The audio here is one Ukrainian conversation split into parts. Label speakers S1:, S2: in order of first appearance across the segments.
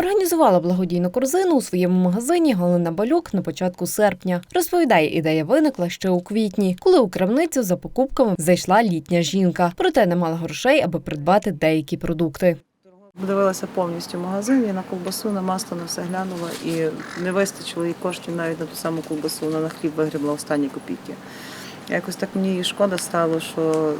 S1: Організувала благодійну корзину у своєму магазині Галина Балюк на початку серпня. Розповідає, ідея виникла ще у квітні, коли у крамницю за покупками зайшла літня жінка, проте не мала грошей, аби придбати деякі продукти.
S2: Дивилася повністю магазин, і на ковбасу, на масло, на все глянула і не вистачило їй коштів навіть на ту саму ковбасу. Вона на хліб вигрібла останні копійки. Якось так мені її шкода стало, що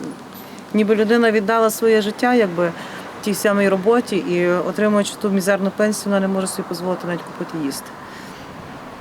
S2: ніби людина віддала своє життя, якби тій самій роботі, і отримуючи ту мізерну пенсію, вона не може собі дозволити навіть купити їсти.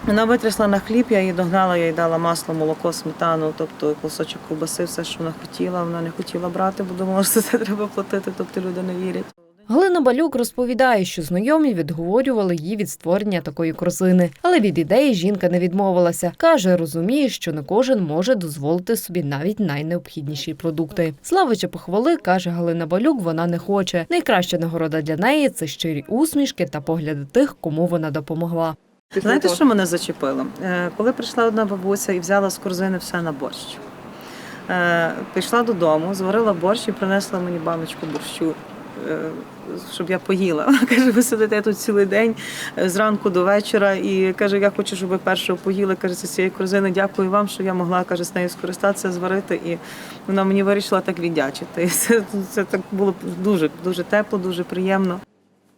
S2: Вона витрясла на хліб, я її догнала, я їй дала масло, молоко, сметану, тобто кусочок ковбаси, все, що вона хотіла. Вона не хотіла брати, бо думала, що це треба платити, тобто люди не вірять.
S1: Галина Балюк розповідає, що знайомі відговорювали її від створення такої корзини, але від ідеї жінка не відмовилася. каже, розуміє, що не кожен може дозволити собі навіть найнеобхідніші продукти. Слави чи похвали каже Галина Балюк, вона не хоче. Найкраща нагорода для неї це щирі усмішки та погляди тих, кому вона допомогла.
S2: Знаєте, що мене зачепило? Е, Коли прийшла одна бабуся і взяла з корзини все на борщ. Е, Пішла додому, зварила борщ і принесла мені баночку борщу, щоб я поїла. Вона каже, ви сидите тут цілий день е, зранку до вечора. І каже, я хочу, щоб ви першого поїли. Каже, з цієї корзини. Дякую вам, що я могла каже, з нею скористатися, зварити. І вона мені вирішила так віддячити. Це, це так було дуже, дуже тепло, дуже приємно.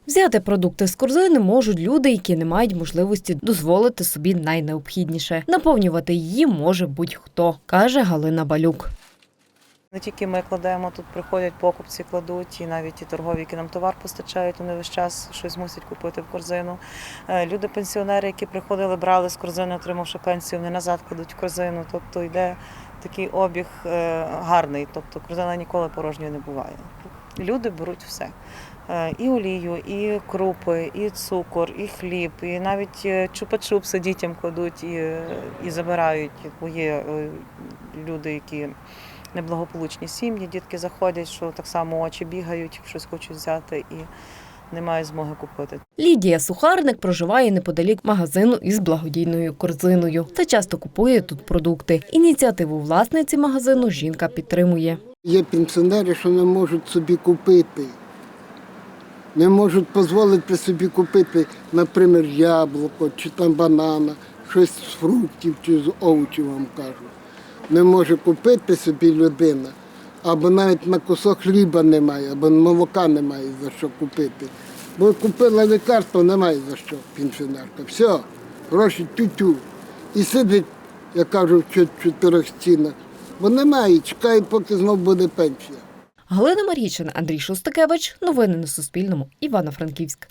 S1: Взяти продукти з корзини можуть люди, які не мають можливості дозволити собі найнеобхідніше. Наповнювати її може будь-хто, каже Галина Балюк.
S2: Не тільки ми кладемо, тут приходять покупці, кладуть, і навіть ті торгові, які нам товар постачають, вони весь час щось мусять купити в корзину. Е, Люди, пенсіонери, які приходили, брали з корзини, отримавши пенсію, вони назад кладуть в корзину. Тобто йде такий обіг е, гарний, тобто корзина ніколи порожньою не буває. Люди беруть все. Е, І олію, і крупи, і цукор, і хліб, і навіть чупа-чупси дітям кладуть і, і забирають. Бо є люди, які неблагополучні сім'ї, дітки заходять, що так само очі бігають, щось хочуть взяти і немає змоги купити.
S1: Лідія Сухарник проживає неподалік магазину із благодійною корзиною та часто купує тут продукти. Ініціативу власниці магазину жінка підтримує.
S3: Є пенсіонери, що не можуть собі купити. Не можуть дозволити собі купити, наприклад, яблуко чи там банана, щось з фруктів чи з овочів, вам кажу. Не може купити собі людина, або навіть на кусок хліба немає, або молока немає за що купити. Бо купила лікарство, немає за що пенсіонерка. Все, гроші тю-тю. І сидить, я кажу, в чотирьох стінах. Бо немає, чекає, поки знов буде пенсія.
S1: Галина Марічина, Андрій Шостакевич. Новини на Суспільному. Івано-Франківськ.